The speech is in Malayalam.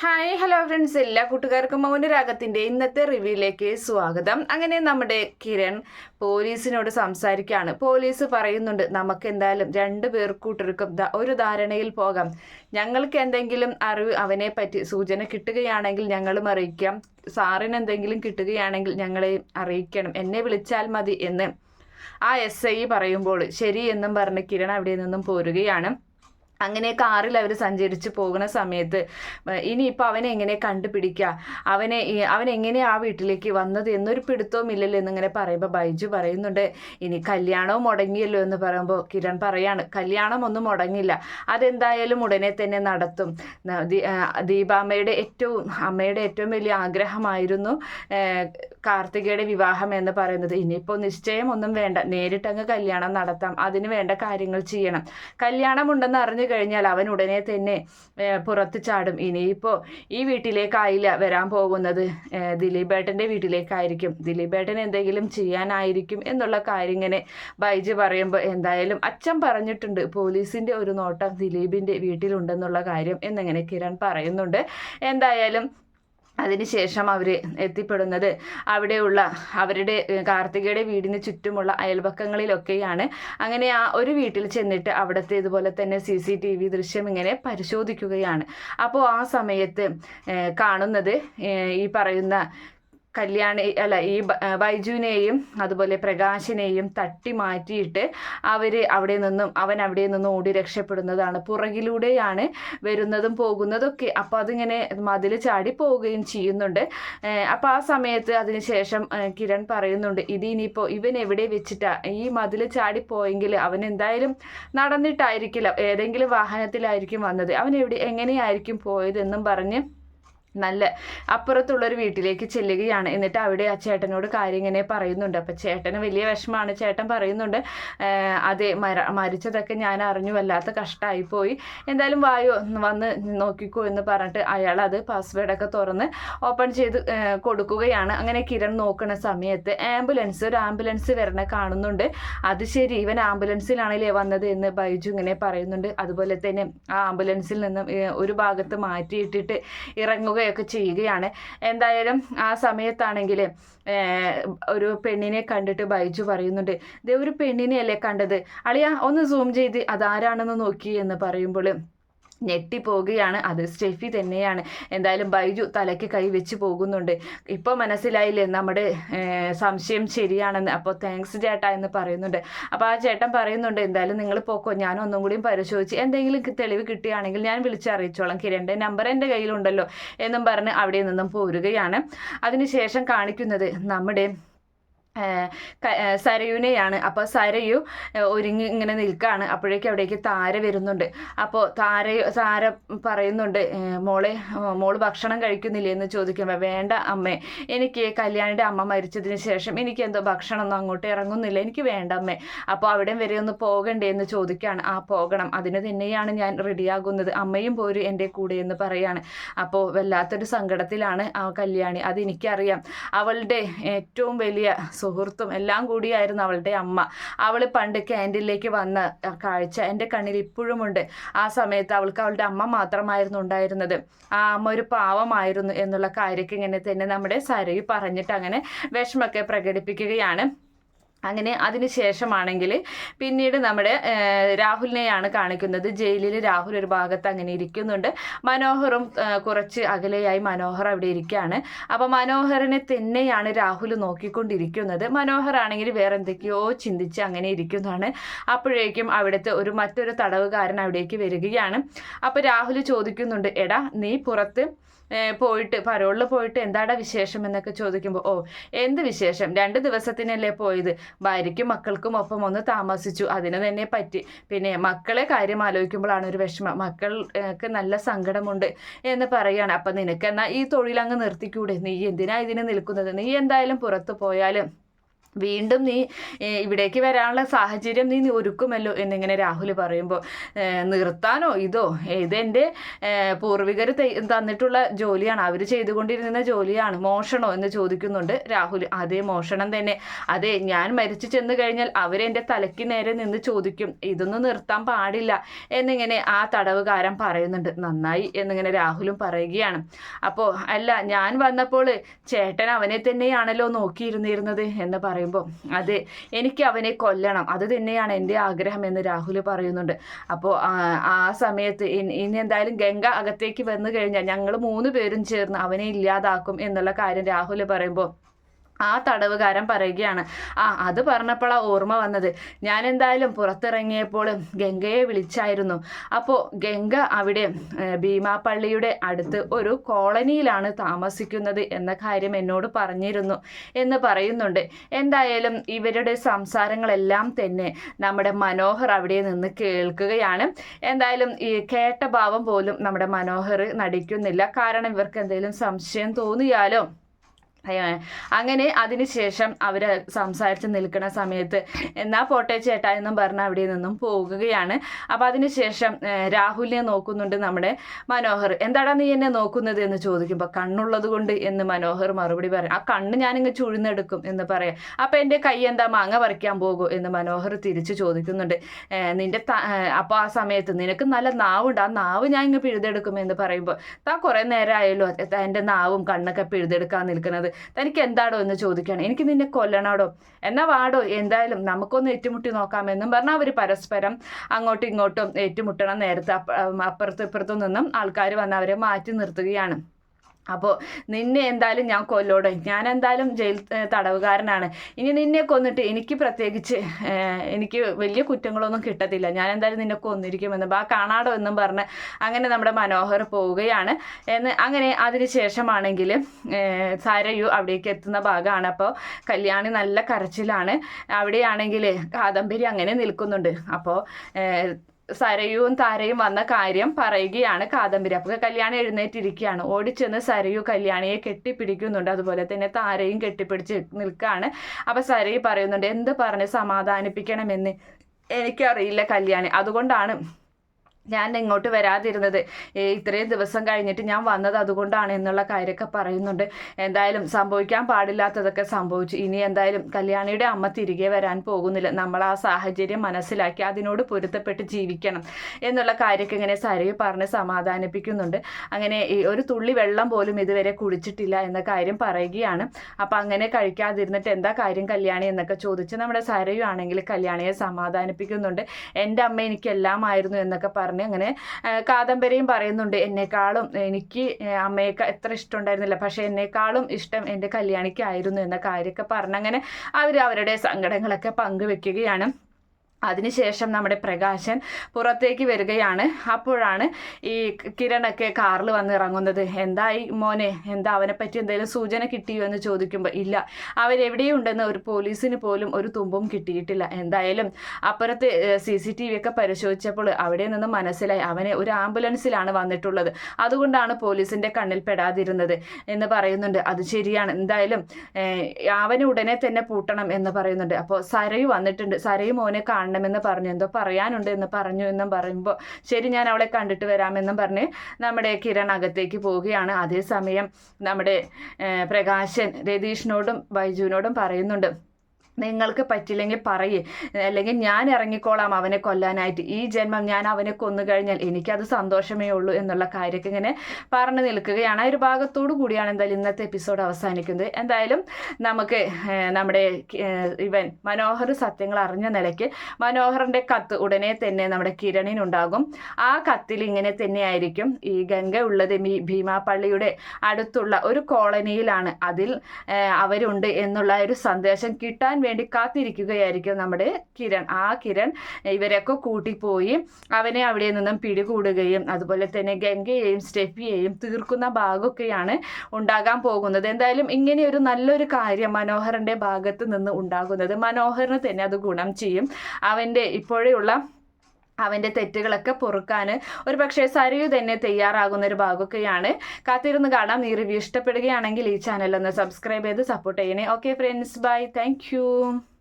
ഹായ് ഹലോ ഫ്രണ്ട്സ് എല്ലാ കൂട്ടുകാർക്കും മൗനരാഗത്തിന്റെ ഇന്നത്തെ റിവ്യൂയിലേക്ക് സ്വാഗതം. അങ്ങനെ നമ്മുടെ കിരൺ പോലീസിനോട് സംസാരിക്കുകയാണ്. പോലീസ് പറയുന്നുണ്ട് നമുക്ക് എന്തായാലും രണ്ട് പേർ കൂട്ടർക്കും ഒരു ധാരണയിൽ പോകാം. ഞങ്ങൾക്ക് എന്തെങ്കിലും അറിവ് അവനെ പറ്റി സൂചന കിട്ടുകയാണെങ്കിൽ ഞങ്ങളും അറിയിക്കാം. സാറിന് എന്തെങ്കിലും കിട്ടുകയാണെങ്കിൽ ഞങ്ങളെ അറിയിക്കണം. എന്നെ വിളിച്ചാൽ മതി എന്ന് ആ എസ് ഐ പറയുമ്പോൾ ശരി എന്നും പറഞ്ഞ് കിരൺ അവിടെ നിന്നും പോരുകയാണ്. അങ്ങനെ കാറിൽ അവർ സഞ്ചരിച്ച് പോകുന്ന സമയത്ത് ഇനിയിപ്പോൾ അവനെ എങ്ങനെ കണ്ടുപിടിക്കുക അവനെ അവൻ എങ്ങനെ ആ വീട്ടിലേക്ക് വന്നത്? എന്നൊരു പിടുത്തവും ഇല്ലല്ലോ എന്നിങ്ങനെ പറയുമ്പോൾ ബൈജു പറയുന്നുണ്ട് ഇനി കല്യാണവും മുടങ്ങിയല്ലോ എന്ന് പറയുമ്പോൾ കിരൺ പറയാണ് കല്യാണം ഒന്നും മുടങ്ങില്ല അതെന്തായാലും ഉടനെ തന്നെ നടത്തും. ദീപാമ്മയുടെ ഏറ്റവും അമ്മയുടെ ഏറ്റവും വലിയ ആഗ്രഹമായിരുന്നു കാർത്തികയുടെ വിവാഹം എന്ന് പറയുന്നത്. ഇനിയിപ്പോൾ നിശ്ചയം ഒന്നും വേണ്ട നേരിട്ടങ്ങ് കല്യാണം നടത്താം അതിന് വേണ്ട കാര്യങ്ങൾ ചെയ്യണം. കല്യാണം ഉണ്ടെന്ന് അറിഞ്ഞു കഴിഞ്ഞാൽ അവൻ ഉടനെ തന്നെ പുറത്ത് ചാടും. ഇനിയിപ്പോൾ ഈ വീട്ടിലേക്കായില്ല വരാൻ പോകുന്നത്. ദിലീപേട്ടന്റെ വീട്ടിലേക്കായിരിക്കും. ദിലീപേട്ടൻ എന്തെങ്കിലും ചെയ്യാനായിരിക്കും എന്നുള്ള കാര്യം ഇങ്ങനെ ബൈജു പറയുമ്പോൾ എന്തായാലും അച്ഛൻ പറഞ്ഞിട്ടുണ്ട് പോലീസിന്റെ ഒരു നോട്ടം ദിലീപിന്റെ വീട്ടിലുണ്ടെന്നുള്ള കാര്യം എന്നിങ്ങനെ കിരൺ പറയുന്നുണ്ട്. എന്തായാലും അതിനുശേഷം അവർ എത്തിപ്പെടുന്നത്. അവിടെയുള്ള അവരുടെ കാർത്തികയുടെ വീടിന് ചുറ്റുമുള്ള അയൽപക്കങ്ങളിലൊക്കെയാണ്. അങ്ങനെ ആ ഒരു വീട്ടിൽ ചെന്നിട്ട് അവിടുത്തെ ഇതുപോലെ തന്നെ സി സി ടി വി ദൃശ്യം ഇങ്ങനെ പരിശോധിക്കുകയാണ്. അപ്പോൾ ആ സമയത്ത് കാണുന്നത് ഈ പറയുന്ന കല്യാണി അല്ല ഈ ബൈജുവിനെയും അതുപോലെ പ്രകാശിനെയും തട്ടി മാറ്റിയിട്ട് അവർ അവിടെ നിന്നും അവൻ അവിടെ നിന്നും ഓടി രക്ഷപ്പെടുന്നതാണ്. പുറകിലൂടെയാണ് വരുന്നതും പോകുന്നതൊക്കെ. അപ്പോൾ അതിങ്ങനെ മതിൽ ചാടി പോവുകയും ചെയ്യുന്നുണ്ട്. അപ്പോൾ ആ സമയത്ത് അതിനുശേഷം കിരൺ പറയുന്നുണ്ട് ഇത് ഇനിയിപ്പോൾ ഇവൻ എവിടെ വെച്ചിട്ടാ? ഈ മതിൽ ചാടി പോയെങ്കിൽ അവൻ എന്തായാലും നടന്നിട്ടായിരിക്കില്ല. ഏതെങ്കിലും വാഹനത്തിലായിരിക്കും വന്നത്. അവൻ എവിടെ എങ്ങനെയായിരിക്കും പോയതെന്നും പറഞ്ഞ് നല്ല അപ്പുറത്തുള്ളൊരു വീട്ടിലേക്ക് ചെല്ലുകയാണ്. എന്നിട്ട് അവിടെ ആ ചേട്ടനോട് കാര്യം ഇങ്ങനെ പറയുന്നുണ്ട്. അപ്പം ചേട്ടന് വലിയ വിഷമമാണ്. ചേട്ടൻ പറയുന്നുണ്ട് "ഏഹ് അതെ മര മരിച്ചതൊക്കെ ഞാൻ അറിഞ്ഞു. വല്ലാത്ത കഷ്ടമായി പോയി എന്തായാലും വായോ വന്ന് നോക്കിക്കോ എന്ന് പറഞ്ഞിട്ട് അയാൾ അത് പാസ്വേഡൊക്കെ തുറന്ന് ഓപ്പൺ ചെയ്ത് കൊടുക്കുകയാണ്. അങ്ങനെ കിരൺ നോക്കുന്ന സമയത്ത് ആംബുലൻസ് ഒരു ആംബുലൻസ് വരണ കാണുന്നുണ്ട്. അത് ശരി ഇവൻ ആംബുലൻസിലാണല്ലേ വന്നത് എന്ന് ബൈജു ഇങ്ങനെ പറയുന്നുണ്ട്. അതുപോലെ തന്നെ ആ ആംബുലൻസിൽ നിന്നും ഒരു ഭാഗത്ത് മാറ്റിയിട്ടിട്ട് ഇറങ്ങുകയൊക്കെ ചെയ്യുകയാണ്. എന്തായാലും ആ സമയത്താണെങ്കിൽ ഒരു പെണ്ണിനെ കണ്ടിട്ട് ബൈജു പറയുന്നുണ്ട് ദേ ഒരു പെണ്ണിനെയല്ലേ കണ്ടത്? അളിയ ഒന്ന് സൂം ചെയ്ത് അതാരാണെന്ന് നോക്കി എന്ന് പറയുമ്പോൾ ഞെട്ടിപ്പോവുകയാണ് അത് സ്റ്റെഫി തന്നെയാണ്. എന്തായാലും ബൈജു തലയ്ക്ക് കൈ വെച്ച് പോകുന്നുണ്ട്. ഇപ്പോൾ മനസ്സിലായില്ലേ നമ്മുടെ സംശയം ശരിയാണെന്ന്. അപ്പോൾ താങ്ക്സ് ചേട്ടാ എന്ന് പറയുന്നുണ്ട്. അപ്പോൾ ആ ചേട്ടൻ പറയുന്നുണ്ട് എന്തായാലും നിങ്ങൾ പോക്കോ ഞാൻ ഒന്നും കൂടിയും പരിശോധിച്ച് എന്തെങ്കിലും തെളിവ് കിട്ടുകയാണെങ്കിൽ ഞാൻ വിളിച്ചറിയിച്ചോളാം കിരണിന്റെ നമ്പർ എന്റെ കയ്യിലുണ്ടല്ലോ എന്നും പറഞ്ഞ് അവിടെ നിന്നും പോരുകയാണ്. അതിനുശേഷം കാണിക്കുന്നത് നമ്മുടെ സരയുനെയാണ്. അപ്പോൾ സരയു ഒരുങ്ങി ഇങ്ങനെ നിൽക്കുകയാണ് അപ്പോഴേക്കും അവിടേക്ക് താര വരുന്നുണ്ട്. അപ്പോൾ താര താര പറയുന്നുണ്ട് മോളെ മോൾ ഭക്ഷണം കഴിക്കുന്നില്ലേ എന്ന് ചോദിക്കുമ്പോൾ വേണ്ട അമ്മേ എനിക്ക് കല്യാണിയുടെ അമ്മ മരിച്ചതിന് ശേഷം എനിക്ക് എന്തോ ഭക്ഷണമൊന്നും അങ്ങോട്ട് ഇറങ്ങുന്നില്ല. എനിക്ക് വേണ്ട അമ്മേ. അപ്പോൾ അവിടെ വരെ ഒന്ന് പോകണ്ടേ എന്ന് ചോദിക്കുകയാണ് ആ പോകണം. അതിന് തന്നെയാണ് ഞാൻ റെഡിയാകുന്നത്. അമ്മയും പോര് എന്റെ കൂടെ എന്ന് പറയാണ്. അപ്പോൾ വല്ലാത്തൊരു സങ്കടത്തിലാണ് ആ കല്യാണി. അതെനിക്കറിയാം അവളുടെ ഏറ്റവും വലിയ സുഹൃത്തും എല്ലാം കൂടിയായിരുന്നു അവളുടെ അമ്മ. അവൾ പണ്ട് ക്യാന്റീനിലേക്ക് വന്ന കാഴ്ച എന്റെ കണ്ണിൽ ഇപ്പോഴും ഉണ്ട്. ആ സമയത്ത് അവൾക്ക് അവളുടെ അമ്മ മാത്രമായിരുന്നു ഉണ്ടായിരുന്നത്. ആ അമ്മ ഒരു പാവമായിരുന്നു എന്നുള്ള കാര്യമൊക്കെ ഇങ്ങനെ തന്നെ നമ്മുടെ സരയു പറഞ്ഞിട്ട് അങ്ങനെ വിഷമൊക്കെ പ്രകടിപ്പിക്കുകയാണ്. അങ്ങനെ അതിന് ശേഷമാണെങ്കിൽ പിന്നീട് നമ്മുടെ രാഹുലിനെയാണ് കാണിക്കുന്നത്. ജയിലിൽ രാഹുൽ ഒരു ഭാഗത്ത് അങ്ങനെ ഇരിക്കുന്നുണ്ട്. മനോഹറും കുറച്ച് അകലെയായി മനോഹർ അവിടെ ഇരിക്കുകയാണ് അപ്പോൾ മനോഹറിനെ തന്നെയാണ് രാഹുൽ നോക്കിക്കൊണ്ടിരിക്കുന്നത്. മനോഹർ ആണെങ്കിൽ വേറെ എന്തൊക്കെയോ ചിന്തിച്ച് അങ്ങനെ ഇരിക്കുന്നതാണ്. അപ്പോഴേക്കും അവിടുത്തെ ഒരു മറ്റൊരു തടവുകാരൻ അവിടേക്ക് വരികയാണ്. അപ്പോൾ രാഹുൽ ചോദിക്കുന്നുണ്ട് എടാ നീ പുറത്ത് പോയിട്ട് പരോളിൽ പോയിട്ട് എന്താടാ വിശേഷം? എന്നൊക്കെ ചോദിക്കുമ്പോൾ ഓ എന്ത് വിശേഷം? രണ്ട് ദിവസത്തിനല്ലേ പോയത്? ഭാര്യയ്ക്കും മക്കൾക്കും ഒപ്പം ഒന്ന് താമസിച്ചു. അതിന് തന്നെ പറ്റി. പിന്നെ മക്കളെ കാര്യം ആലോചിക്കുമ്പോഴാണ് ഒരു വിഷമം. മക്കൾക്ക് നല്ല സങ്കടമുണ്ട് എന്ന് പറയുകയാണ് അപ്പം നിനക്ക് എന്നാൽ ഈ തൊഴിൽ അങ്ങ് നിർത്തിക്കൂടെ? നീ എന്തിനാ ഇതിന് നിൽക്കുന്നത്? നീ എന്തായാലും പുറത്തു പോയാലും വീണ്ടും നീ ഇവിടേക്ക് വരാനുള്ള സാഹചര്യം നീ ഒരുക്കുമല്ലോ എന്നിങ്ങനെ രാഹുൽ പറയുമ്പോൾ നിർത്താനോ ഇതോ? ഇതെന്റെ പൂർവികർ തന്നിട്ടുള്ള ജോലിയാണ് അവർ ചെയ്തുകൊണ്ടിരുന്ന ജോലിയാണ് മോഷണോ എന്ന് ചോദിക്കുന്നുണ്ട് രാഹുൽ അതേ മോഷണം തന്നെ. അതെ ഞാൻ മരിച്ചു ചെന്ന് കഴിഞ്ഞാൽ അവരെന്റെ തലയ്ക്ക് നേരെ നിന്ന് ചോദിക്കും ഇതൊന്നും നിർത്താൻ പാടില്ല എന്നിങ്ങനെ ആ തടവുകാരൻ പറയുന്നുണ്ട്. നന്നായി എന്നിങ്ങനെ രാഹുലും പറയുകയാണ്. അപ്പോൾ അല്ല ഞാൻ വന്നപ്പോൾ ചേട്ടൻ അവനെ തന്നെയാണല്ലോ നോക്കിയിരുന്നിരുന്നത് എന്ന് പറയുമ്പോൾ അതെ എനിക്ക് അവനെ കൊല്ലണം. അത് തന്നെയാണ് എന്റെ ആഗ്രഹം എന്ന് രാഹുൽ പറയുന്നുണ്ട്. അപ്പോൾ ആ സമയത്ത് ഇനി എന്തായാലും ഗംഗ അകത്തേക്ക് വന്നു കഴിഞ്ഞാൽ ഞങ്ങൾ മൂന്ന് പേരും ചേർന്ന് അവനെ ഇല്ലാതാക്കും എന്നുള്ള കാര്യം രാഹുൽ പറയുമ്പോൾ ആ തടവുകാരൻ പറയുകയാണ്. ആ അത് പറഞ്ഞപ്പോഴാണ് ഓർമ്മ വന്നത്. ഞാൻ എന്തായാലും പുറത്തിറങ്ങിയപ്പോൾ ഗംഗയെ വിളിച്ചായിരുന്നു. അപ്പോൾ ഗംഗ അവിടെ ഭീമാപ്പള്ളിയുടെ അടുത്ത് ഒരു കോളനിയിലാണ് താമസിക്കുന്നത് എന്ന കാര്യം എന്നോട് പറഞ്ഞിരുന്നു എന്ന് പറയുന്നുണ്ട്. എന്തായാലും ഇവരുടെ സംസാരങ്ങളെല്ലാം തന്നെ നമ്മുടെ മനോഹർ അവിടെ നിന്ന് കേൾക്കുകയാണ്. എന്തായാലും ഈ കേട്ട ഭാവം പോലും നമ്മുടെ മനോഹർ നടിക്കുന്നില്ല. കാരണം ഇവർക്ക് എന്തെങ്കിലും സംശയം തോന്നിയാലോ? അങ്ങനെ അതിനുശേഷം അവർ സംസാരിച്ച് നിൽക്കുന്ന സമയത്ത് എന്നാ പോട്ടെ ചേട്ടാ എന്നും പറഞ്ഞ് അവിടെ നിന്നും പോകുകയാണ് അപ്പം അതിനുശേഷം രാഹുലിനെ നോക്കുന്നുണ്ട് നമ്മുടെ മനോഹർ. എന്താടാ നീ എന്നെ നോക്കുന്നത്? എന്ന് ചോദിക്കുമ്പോൾ കണ്ണുള്ളത് കൊണ്ട് എന്ന് മനോഹർ മറുപടി പറയും. ആ കണ്ണ് ഞാനിങ്ങ് ചുഴുന്നെടുക്കും എന്ന് പറയാം. അപ്പം എന്റെ കൈ എന്താ മാങ്ങ പറിക്കാൻ പോകുമോ എന്ന് മനോഹർ തിരിച്ചു ചോദിക്കുന്നുണ്ട്. നിന്റെ അപ്പോൾ ആ സമയത്ത് നിനക്ക് നല്ല നാവുണ്ട്. ആ നാവ് ഞാൻ ഇങ്ങ് പിഴുതെടുക്കും എന്ന് പറയുമ്പോൾ താ കുറേ നേരമായല്ലോ എന്റെ നാവും കണ്ണൊക്കെ പിഴുതെടുക്കാൻ നിൽക്കുന്നത്. തനിക്ക് എന്താടോ എന്ന് ചോദിക്കുകയാണ്. എനിക്ക് നിന്നെ കൊല്ലണോടോ? എന്നാ വാടോ എന്തായാലും നമുക്കൊന്ന് ഏറ്റുമുട്ടി നോക്കാമെന്നും പറഞ്ഞാൽ അവർ പരസ്പരം അങ്ങോട്ടും ഇങ്ങോട്ടും ഏറ്റുമുട്ടണം നേരത്തെ അപ്പ അപ്പുറത്തും ഇപ്പുറത്തും നിന്നും ആൾക്കാർ വന്ന് അവരെ മാറ്റി നിർത്തുകയാണ്. അപ്പോൾ നിന്നെ എന്തായാലും ഞാൻ കൊല്ലോടെ. ഞാൻ എന്തായാലും ജയിൽ തടവുകാരനാണ്. ഇനി നിന്നെ കൊന്നിട്ട് എനിക്ക് പ്രത്യേകിച്ച് എനിക്ക് വലിയ കുറ്റങ്ങളൊന്നും കിട്ടത്തില്ല. ഞാൻ എന്തായാലും നിന്നെ കൊന്നിരിക്കുമെന്ന് ബാ കാണാടോ എന്നും പറഞ്ഞ് അങ്ങനെ നമ്മുടെ മനോഹർ പോവുകയാണ്. എന്ന് അങ്ങനെ അതിന് ശേഷമാണെങ്കിൽ സാരയു അവിടേക്ക് എത്തുന്ന ഭാഗമാണ്. അപ്പോൾ കല്യാണി നല്ല കരച്ചിലാണ്. അവിടെയാണെങ്കിൽ കാദംബരി അങ്ങനെ നിൽക്കുന്നുണ്ട്. അപ്പോൾ സരയുവും താരയും വന്ന കാര്യം പറയുകയാണ് കാദംബരി. അപ്പോൾ കല്യാണി എഴുന്നേറ്റിരിക്കുകയാണ്. ഓടിച്ചെന്ന് സരയു കല്യാണിയെ കെട്ടിപ്പിടിക്കുന്നുണ്ട്. അതുപോലെ തന്നെ താരയും കെട്ടിപ്പിടിച്ച് നിൽക്കുകയാണ്. അപ്പോൾ സരയു പറയുന്നുണ്ട് എന്ത് പറഞ്ഞ് സമാധാനിപ്പിക്കണമെന്ന് എനിക്കറിയില്ല കല്യാണി. അതുകൊണ്ടാണ് ഞാൻ ഇങ്ങോട്ട് വരാതിരുന്നത്. ഇത്രയും ദിവസം കഴിഞ്ഞിട്ട് ഞാൻ വന്നത് അതുകൊണ്ടാണ് എന്നുള്ള കാര്യമൊക്കെ പറയുന്നുണ്ട്. എന്തായാലും സംഭവിക്കാൻ പാടില്ലാത്തതൊക്കെ സംഭവിച്ചു. ഇനി എന്തായാലും കല്യാണിയുടെ അമ്മ തിരികെ വരാൻ പോകുന്നില്ല. നമ്മൾ ആ സാഹചര്യം മനസ്സിലാക്കി അതിനോട് പൊരുത്തപ്പെട്ട് ജീവിക്കണം എന്നുള്ള കാര്യമൊക്കെ ഇങ്ങനെ സരയു പറഞ്ഞ് സമാധാനിപ്പിക്കുന്നുണ്ട്. അങ്ങനെ ഒരു തുള്ളി വെള്ളം പോലും ഇതുവരെ കുടിച്ചിട്ടില്ല എന്ന കാര്യം പറയുകയാണ്. അപ്പം അങ്ങനെ കഴിക്കാതിരുന്നിട്ട് എന്താ കാര്യം കല്യാണി എന്നൊക്കെ ചോദിച്ച് നമ്മുടെ സരയു ആണെങ്കിൽ കല്യാണിയെ സമാധാനിപ്പിക്കുന്നുണ്ട്. എന്റെ അമ്മ എനിക്കെല്ലാമായിരുന്നു എന്നൊക്കെ പറഞ്ഞ് അങ്ങനെ ആ, കാദംബരിയും പറയുന്നുണ്ട് എന്നെക്കാളും എനിക്ക് അമ്മയൊക്കെ എത്ര ഇഷ്ടമുണ്ടായിരുന്നില്ല. പക്ഷേ എന്നെക്കാളും ഇഷ്ടം എന്റെ കല്യാണിക്കായിരുന്നു എന്ന കാര്യമൊക്കെ പറഞ്ഞങ്ങനെ അവർ അവരുടെ സങ്കടങ്ങളൊക്കെ പങ്കുവെക്കുകയാണ്. അതിനുശേഷം നമ്മുടെ പ്രകാശൻ പുറത്തേക്ക് വരികയാണ്. അപ്പോഴാണ് ഈ കിരണൊക്കെ കാറിൽ വന്ന് ഇറങ്ങുന്നത്. എന്തായി മോനെ? എന്താ അവനെ പറ്റി എന്തെങ്കിലും സൂചന കിട്ടിയോ എന്ന് ചോദിക്കുമ്പോൾ ഇല്ല. അവരെവിടെയുണ്ടെന്ന് ഒരു പോലീസിന് പോലും ഒരു തുമ്പും കിട്ടിയിട്ടില്ല. എന്തായാലും അപ്പുറത്ത് സി സി ടി വി ഒക്കെ പരിശോധിച്ചപ്പോൾ അവിടെ നിന്ന് മനസ്സിലായി അവനെ ഒരു ആംബുലൻസിലാണ് വന്നിട്ടുള്ളത്. അതുകൊണ്ടാണ് പോലീസിന്റെ കണ്ണിൽ പെടാതിരുന്നത് എന്ന് പറയുന്നുണ്ട്. അത് ശരിയാണ്. എന്തായാലും അവനെ ഉടനെ തന്നെ പൂട്ടണം എന്ന് പറയുന്നുണ്ട്. അപ്പോൾ സരയു വന്നിട്ടുണ്ട്. സരയു മോനെ കാണണമെന്ന് പറഞ്ഞു. എന്തോ പറയാനുണ്ട് എന്ന് പറഞ്ഞു എന്നും പറയുമ്പോൾ ശരി ഞാൻ അവളെ കണ്ടിട്ട് വരാമെന്നും പറഞ്ഞ് നമ്മുടെ കിരൺ അകത്തേക്ക് പോവുകയാണ്. അതേസമയം നമ്മുടെ പ്രകാശൻ രതീഷിനോടും ബൈജുവിനോടും പറയുന്നുണ്ട് നിങ്ങൾക്ക് പറ്റില്ലെങ്കിൽ പറയേ. അല്ലെങ്കിൽ ഞാൻ ഇറങ്ങിക്കോളാം അവനെ കൊല്ലാനായിട്ട്. ഈ ജന്മം ഞാൻ അവനെ കൊന്നു കഴിഞ്ഞാൽ എനിക്കത് സന്തോഷമേ ഉള്ളൂ എന്നുള്ള കാര്യമൊക്കെ ഇങ്ങനെ പറഞ്ഞു നിൽക്കുകയാണ്. ആ ഒരു ഭാഗത്തോടു കൂടിയാണ് എന്തായാലും ഇന്നത്തെ എപ്പിസോഡ് അവസാനിക്കുന്നത്. എന്തായാലും നമുക്ക് നമ്മുടെ ഇവൻ മനോഹർ സത്യങ്ങൾ അറിഞ്ഞ നിലയ്ക്ക് മനോഹറിന്റെ കത്ത് ഉടനെ തന്നെ നമ്മുടെ കിരണിനുണ്ടാകും. ആ കത്തിൽ ഇങ്ങനെ തന്നെയായിരിക്കും ഈ ഗംഗ ഉള്ളത് ഈ ഭീമാപള്ളിയുടെ അടുത്തുള്ള ഒരു കോളനിയിലാണ്. അതിൽ അവരുണ്ട് എന്നുള്ള ഒരു സന്ദേശം കിട്ടാൻ വേണ്ടി കാത്തിരിക്കുകയായിരിക്കും നമ്മുടെ കിരൺ. ആ കിരൺ ഇവരെയൊക്കെ കൂട്ടിപ്പോയി അവനെ അവിടെ നിന്നും പിടികൂടുകയും അതുപോലെ തന്നെ ഗംഗയെയും സ്റ്റെഫിയെയും തീർക്കുന്ന ഭാഗമൊക്കെയാണ് ഉണ്ടാകാൻ പോകുന്നത്. എന്തായാലും ഇങ്ങനെ ഒരു നല്ലൊരു കാര്യം മനോഹറിന്റെ ഭാഗത്ത് നിന്ന് ഉണ്ടാകുന്നത് മനോഹറിന് തന്നെ അത് ഗുണം ചെയ്യും. അവന്റെ ഇപ്പോഴുള്ള അവന്റെ തെറ്റുകളൊക്കെ പൊറുക്കാൻ ഒരു പക്ഷേ സരിയു തന്നെ തയ്യാറാകുന്ന ഒരു ഭാഗമൊക്കെയാണ്. കാത്തിരുന്ന് കാണാം. ഈ റിവ്യൂ ഇഷ്ടപ്പെടുകയാണെങ്കിൽ ഈ ചാനൽ ഒന്ന് സബ്സ്ക്രൈബ് ചെയ്ത് സപ്പോർട്ട് ചെയ്യണേ. Okay friends bye thank